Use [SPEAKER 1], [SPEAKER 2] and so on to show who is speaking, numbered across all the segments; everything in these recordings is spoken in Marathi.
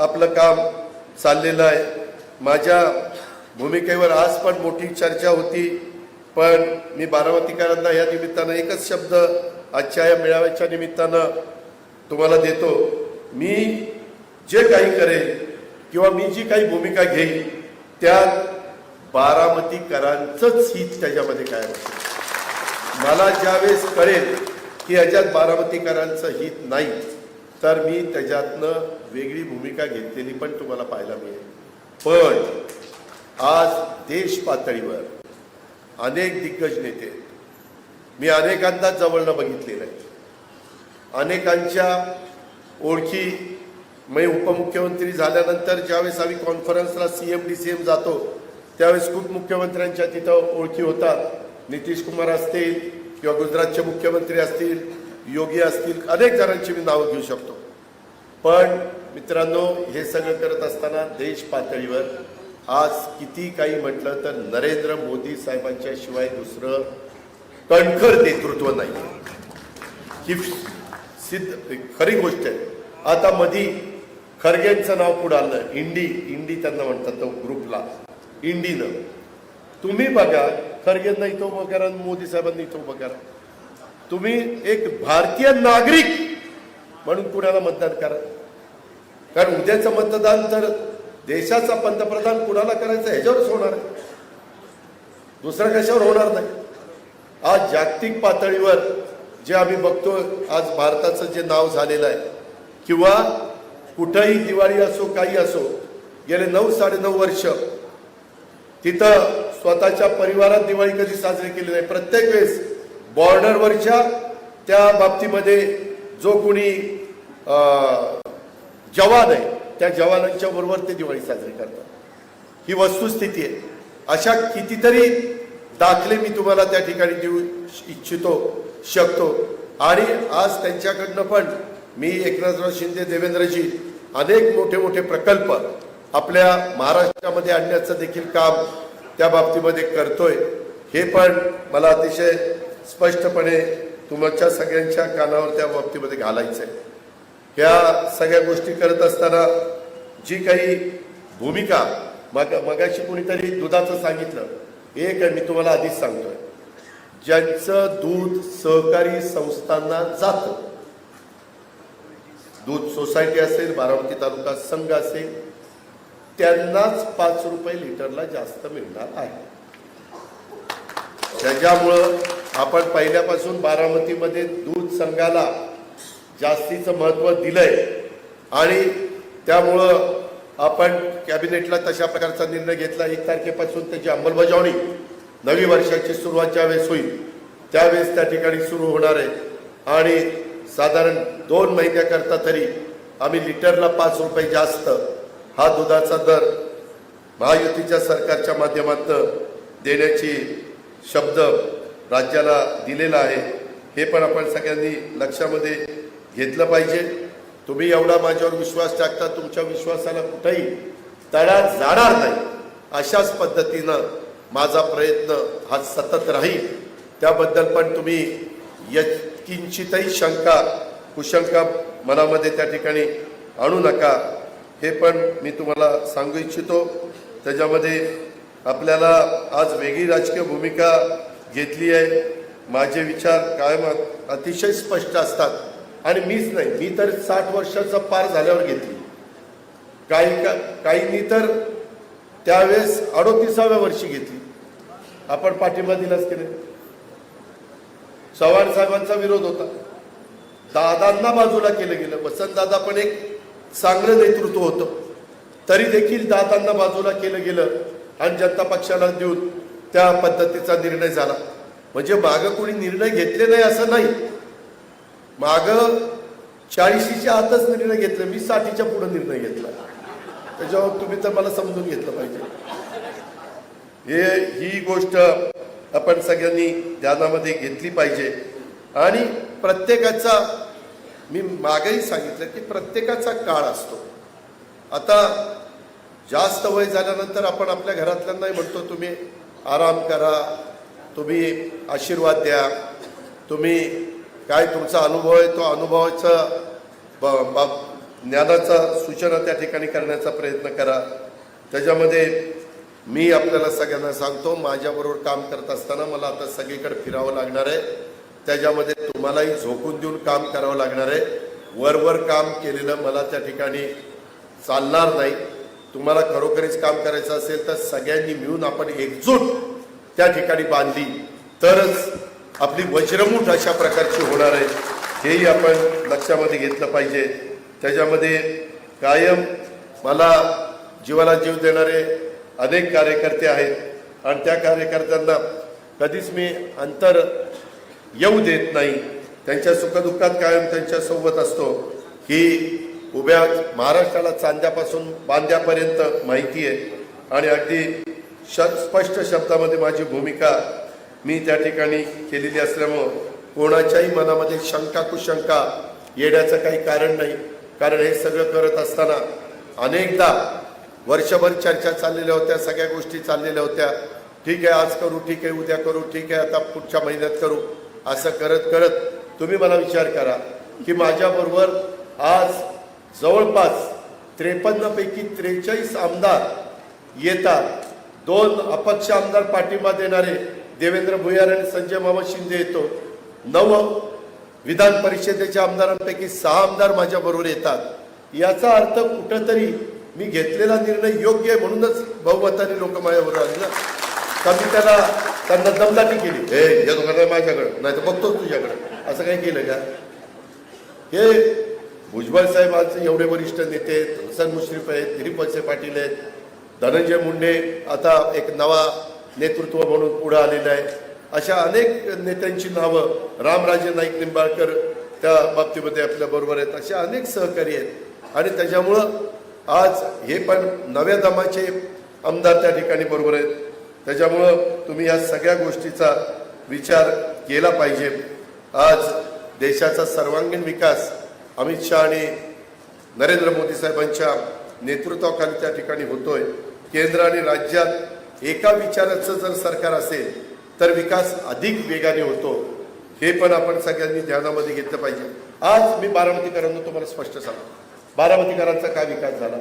[SPEAKER 1] आपलं काम चाललेलं आहे. माझ्या भूमिकेवर आज पण मोठी चर्चा होती पण मी बारामतीकरांना या निमित्तानं एकच शब्द आजच्या या मेळाव्याच्या निमित्तानं तुम्हाला देतो. मी जे काही करेल किंवा मी जी काही भूमिका घेईन त्यात बारामतीकरांचंच हित त्याच्यामध्ये काय होतं मला ज्यावेळेस कळेल की याच्यात बारामतीकरांचं हित नाही तर मी त्याच्यातनं वेगळी भूमिका घेतलेली पण तुम्हाला पाहायला मिळेल. पण आज देश पातळीवर अनेक दिग्गज नेते मी अनेकांदा जवळनं बघितलेलं आहे. अनेकांच्या ओळखी मी उपमुख्यमंत्री झाल्यानंतर ज्यावेळेस आम्ही कॉन्फरन्सला C M D C M जातो त्यावेळेस खूप मुख्यमंत्र्यांच्या तिथं ओळखी होतात. नितीश कुमार असतील किंवा गुजरातचे मुख्यमंत्री असतील योगी असतील अनेक जणांची मी नावं घेऊ शकतो. पण मित्रांनो हे सगळं करत असताना देश पातळीवर आज किती काही म्हटलं तर नरेंद्र मोदी साहेबांच्या शिवाय दुसरं कणखर नेतृत्व नाही. ही सिद्ध खरी गोष्ट आहे. आता मधी खरगेंचं नाव पुढे आलं इंडी. इंडी त्यांना म्हणतात तो ग्रुपला. इंडीनं. तुम्ही बघा खरगेंना इथं उभं करा आणि मोदी साहेबांनी इथं उभं करा. तुम्ही एक भारतीय नागरिक म्हणून कुणाला मतदान करा? कारण उद्याचं मतदान तर देशाचा पंतप्रधान कुणाला करायचं ह्याच्यावरच होणार आहे. दुसऱ्या कशावर होणार नाही. आज जागतिक पातळीवर जे आम्ही बघतो आज भारताचं जे नाव झालेलं आहे किंवा कुठंही दिवाळी असो काही असो गेले नऊ साडेनऊ वर्ष तिथं स्वतःच्या परिवारात दिवाळी कधी साजरी केली नाही. प्रत्येक वेळेस बॉर्डरवरच्या त्या बाबतीमध्ये जो कोणी जवान आहे त्या जवानांच्या बरोबर ते दिवाळी साजरी करतात. ही वस्तुस्थिती आहे. अशा कितीतरी दाखले मी तुम्हाला त्या ठिकाणी देऊ इच्छितो शकतो. आणि आज त्यांच्याकडनं पण मी एकनाथराव शिंदे देवेंद्रजी अनेक मोठे मोठे प्रकल्प आपल्या महाराष्ट्रामध्ये आणण्याचं देखील काम त्या बाबतीमध्ये करतोय. हे पण मला अतिशय स्पष्टपणे तुमच्या सगळ्यांच्या कानावर त्या बाबतीमध्ये घालायचं आहे ह्या सगळ्या गोष्टी करत असताना जी काही भूमिका मग मगाशी कोणीतरी दुधाचं सांगितलं एक मी तुम्हाला आधीच सांगतोय. ज्यांचं दूध सहकारी संस्थांना जातं दूध सोसायटी असेल बारामती तालुका संघ असेल त्यांनाच पाच रुपये लिटरला जास्त मिळणार आहे. त्याच्यामुळं आपण पहिल्यापासून बारामतीमध्ये दूध संघाला जास्तीचं महत्त्व दिलंय. आणि त्यामुळं आपण कॅबिनेटला तशा प्रकारचा निर्णय घेतला. एक तारखेपासून त्याची अंमलबजावणी नवी वर्षाची सुरुवात ज्यावेळेस होईल. त्यावेळेस त्या ठिकाणी सुरू होणार आहे. आणि साधारण दोन महिन्याकरता तरी आम्ही लिटरला पाच रुपये जास्त हा दुधाचा दर महायुतीच्या सरकारच्या माध्यमातून देण्याची शब्द राज्याला दिलेला आहे. हे पण आपण सगळ्यांनी लक्षामध्ये घेतलं पाहिजे. तुम्ही एवढा माझ्यावर विश्वास टाकता तुमच्या विश्वासाला कुठेही तडा जाणार नाही. अशाच पद्धतीनं माझा प्रयत्न हा सतत राहील. त्याबद्दल पण तुम्ही य किंचितही शंका कुशंका मनामध्ये त्या ठिकाणी आणू नका. हे पण मी तुम्हाला सांगू इच्छितो. त्याच्यामध्ये आपल्याला आज वेगळी राजकीय भूमिका घेतली आहे. माझे विचार कायम अतिशय स्पष्ट असतात. आणि मीच नाही मी तर साठ वर्षाचा पार झाल्यावर घेतली. काही का काहींनी तर त्यावेळेस अडोतीसाव्या वर्षी घेतली. आपण पाठिंबा दिलाच की नाही? चव्हाण साहेबांचा विरोध होता. दादांना बाजूला केलं गेलं. वसंतदादा पण एक चांगलं नेतृत्व होतं. तरी देखील दादांना बाजूला केलं गेलं आणि जनता पक्षाला देऊन त्या पद्धतीचा निर्णय झाला. म्हणजे मागं कोणी निर्णय घेतले नाही असं नाही. माग चाळीशीच्या आतच निर्णय घेतला मी साठीच्या पुढे निर्णय घेतला. त्याच्यावर तुम्ही तर मला समजून घेतलं पाहिजे. हे ही गोष्ट आपण सगळ्यांनी ध्यानामध्ये घेतली पाहिजे. आणि प्रत्येकाचा मी मागही सांगितलं की प्रत्येकाचा काळ असतो. आता जास्त वय झाल्यानंतर आपण आपल्या घरातल्यांनाही म्हणतो तुम्ही आराम करा तुम्ही आशीर्वाद द्या तुम्ही काय तुमचा अनुभव आहे? तो अनुभवाचा ब- बाब ज्ञानाचा सूचना त्या ठिकाणी करण्याचा प्रयत्न करा. त्याच्यामध्ये मी आपल्याला सगळ्यांना सांगतो माझ्याबरोबर काम करत असताना मला आता सगळीकडे फिरावं लागणार आहे. त्याच्यामध्ये तुम्हालाही झोकून देऊन काम करावं लागणार आहे. वरवर काम केलेलं मला त्या ठिकाणी चालणार नाही. तुम्हाला खरोखरीच काम करायचं असेल तर सगळ्यांनी मिळून आपण एकजूट त्या ठिकाणी बांधली. तरच आपली वज्रमूठ अशा प्रकारची होणार आहे हेही आपण लक्षामध्ये घेतलं पाहिजे. त्याच्यामध्ये कायम मला जीवाला जीव देणारे अनेक कार्यकर्ते आहेत आणि त्या कार्यकर्त्यांना कधीच मी अंतर येऊ देत नाही. त्यांच्या सुखदुःखात कायम त्यांच्यासोबत असतो. ही उभ्या महाराष्ट्राला चांद्यापासून बांद्यापर्यंत माहिती आहे. आणि अगदी श स्पष्ट शब्दामध्ये माझी भूमिका मी त्या ठिकाणी केलेली असल्यामुळं कोणाच्याही मनामध्ये शंका कुशंका येण्याचं काही कारण नाही. कारण हे सगळं करत असताना अनेकदा वर्षभर चर्चा चाललेल्या होत्या सगळ्या गोष्टी चाललेल्या होत्या. ठीक आहे आज करू ठीक आहे उद्या करू ठीक आहे आता पुढच्या महिन्यात करू. असं करत करत तुम्ही मला विचार करा की माझ्याबरोबर आज जवळपास त्रेपन्नपैकी त्रेचाळीस आमदार येतात. दोन अपक्ष आमदार पाठिंबा देणारे देवेंद्र भुयार आणि संजय मामा शिंदे येतो. नव विधान परिषदेच्या आमदारांपैकी सहा आमदार माझ्या बरोबर येतात. याचा अर्थ कुठंतरी मी घेतलेला निर्णय योग्य आहे म्हणूनच बहुमताने लोक माझ्याबरोबर आले ना. का मी त्याला त्यांना दमदाटी केली. हे या दोघांना माझ्याकडं नाही तर बघतो तुझ्याकडं. असं काही केलं का? हे भुजबळ साहेबांचे एवढे वरिष्ठ नेते आहेत. हसन मुश्रीफ आहेत दिलीप वळसे पाटील आहेत. धनंजय मुंडे आता एक नवा नेतृत्व म्हणून पुढे आलेलं आहे. अशा अनेक नेत्यांची नावं रामराजे नाईक निंबाळकर त्या बाबतीमध्ये आपल्या बरोबर आहेत. अशा अनेक सहकारी आहेत. आणि त्याच्यामुळं आज हे पण नव्या दमाचे आमदार त्या ठिकाणी बरोबर आहेत. त्याच्यामुळं तुम्ही या सगळ्या गोष्टीचा विचार केला पाहिजे. आज देशाचा सर्वांगीण विकास अमित शहा आणि नरेंद्र मोदी साहेबांच्या नेतृत्वाखाली त्या ठिकाणी होतोय. केंद्र आणि राज्यात एका विचाराचं जर सरकार असेल तर विकास अधिक वेगाने होतो. हे पण आपण सगळ्यांनी ध्यानामध्ये घेतलं पाहिजे. आज मी बारामतीकरांना तुम्हाला स्पष्ट सांगतो. बारामतीकरांचा काय विकास झाला?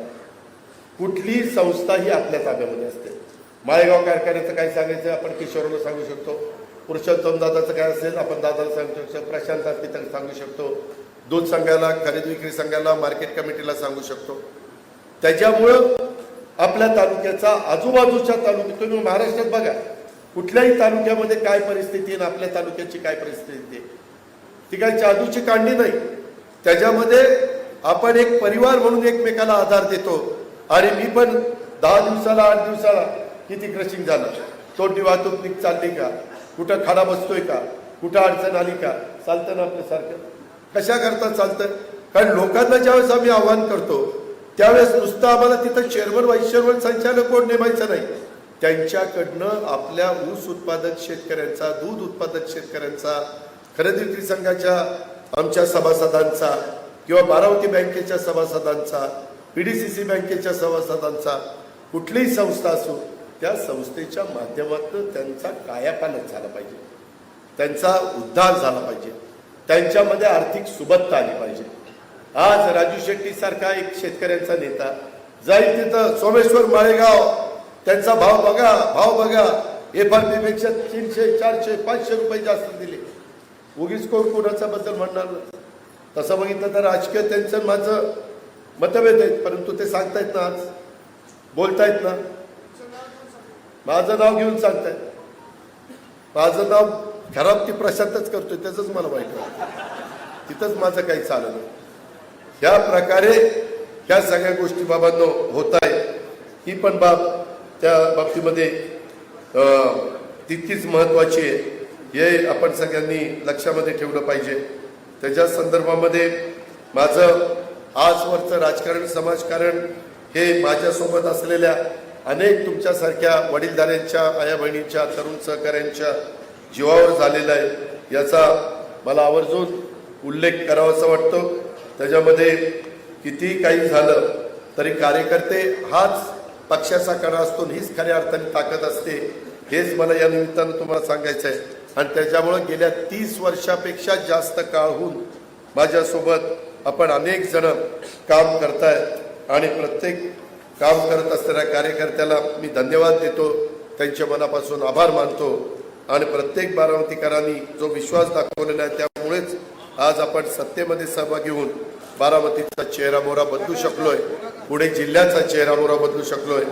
[SPEAKER 1] कुठली संस्था ही आपल्या ताब्यामध्ये असते? माळेगाव कारखान्याचं काय सांगायचं? आपण किशोरला सांगू शकतो. पुरुषोत्तम दादाचं काय असेल? आपण दादाला सांगू शकतो. प्रशांत तिथं सांगू शकतो. दूध संघाला खरेदी विक्री संघाला मार्केट कमिटीला सांगू शकतो. त्याच्यामुळं आपल्या तालुक्याचा आजूबाजूच्या तालुक्यात तुम्ही महाराष्ट्रात बघा कुठल्याही तालुक्यामध्ये काय परिस्थिती आहे आणि आपल्या तालुक्याची काय परिस्थिती आहे. ती काय जादूची कांडी नाही. त्याच्यामध्ये आपण एक परिवार म्हणून एकमेकाला आधार देतो. आणि मी पण दहा दिवसाला आठ दिवसाला किती क्रशिंग झालं. तोंडी वाहतूक नीट चालली का? कुठं खाडा बसतोय का? कुठं अडचण आली का? चालतं ना आपल्यासारखं? कशा करता चालतं? कारण लोकांना ज्यावेळेस आम्ही आव्हान करतो त्यावेळेस नुसतं आम्हाला तिथं चेअरमन व्हाईस चेअरमन संचालक कोण नेमायचं नाही. त्यांच्याकडनं आपल्या ऊस उत्पादक शेतकऱ्यांचा दूध उत्पादक शेतकऱ्यांचा खरेदी विक्री संघाच्या आमच्या सभासदांचा किंवा बारावती बँकेच्या सभासदांचा पीडीसीसी बँकेच्या सभासदांचा कुठलीही संस्था असो त्या संस्थेच्या माध्यमातून त्यांचा कायापालट झाला पाहिजे. त्यांचा उद्धार झाला पाहिजे. त्यांच्यामध्ये आर्थिक सुबत्ता आली पाहिजे. आज राजू शेट्टी सारखा एक शेतकऱ्यांचा नेता. जाईल तिथं सोमेश्वर माळेगाव. त्यांचा भाव बघा भाव बघा. एफ आर पी पेक्षा तीनशे चारशे पाचशे रुपये जास्त दिले. उगीच कोण कोणाचा बद्दल म्हणणार नाही. तसं बघितलं तर राजकीय त्यांचं माझं मतभेद आहेत परंतु ते सांगतायत ना आज. बोलतायत ना. माझं नाव घेऊन सांगतायत. माझं नाव खराब ती प्रशांतच करतोय त्याच मला वाईट वाटतं. तिथंच माझं काही चाललं नाही. ह्या प्रकारे ह्या सगळ्या गोष्टी बाबांनो होत आहे ही पण बाब त्या बाबतीमध्ये तितकीच महत्वाची आहे. हे आपण सगळ्यांनी लक्षामध्ये ठेवलं पाहिजे. त्याच्या संदर्भामध्ये माझं आजवरचं राजकारण समाजकारण हे माझ्यासोबत असलेल्या अनेक तुमच्यासारख्या वडीलधाऱ्यांच्या आया बहिणींच्या तरुण सहकाऱ्यांच्या जीवावर झालेला आहे. याचा मला आवर्जून उल्लेख करावासा वाटतो. त्याच्यामध्ये कितीही काही झालं तरी कार्यकर्ते हाच पक्षाचा कणा असतो हीच खऱ्या अर्थाने ताकद असते हेच मला या निमित्तानं तुम्हाला सांगायचं आहे आणि त्याच्यामुळं गेल्या तीस वर्षापेक्षा जास्त काळ होऊन माझ्यासोबत आपण अनेक जण काम करतायत आणि प्रत्येक काम करत असणाऱ्या कार्यकर्त्याला मी धन्यवाद देतो. त्यांच्या मनापासून आभार मानतो. आणि प्रत्येक बारामतीकरांनी जो विश्वास दाखवलेला आहे त्यामुळेच आज आपण सत्तेमध्ये सहभागी होऊन बारामतीचा चेहरा मोहरा बदलू शकलोय. पुढे जिल्ह्याचा चेहरा मोहरा बदलू शकलोय.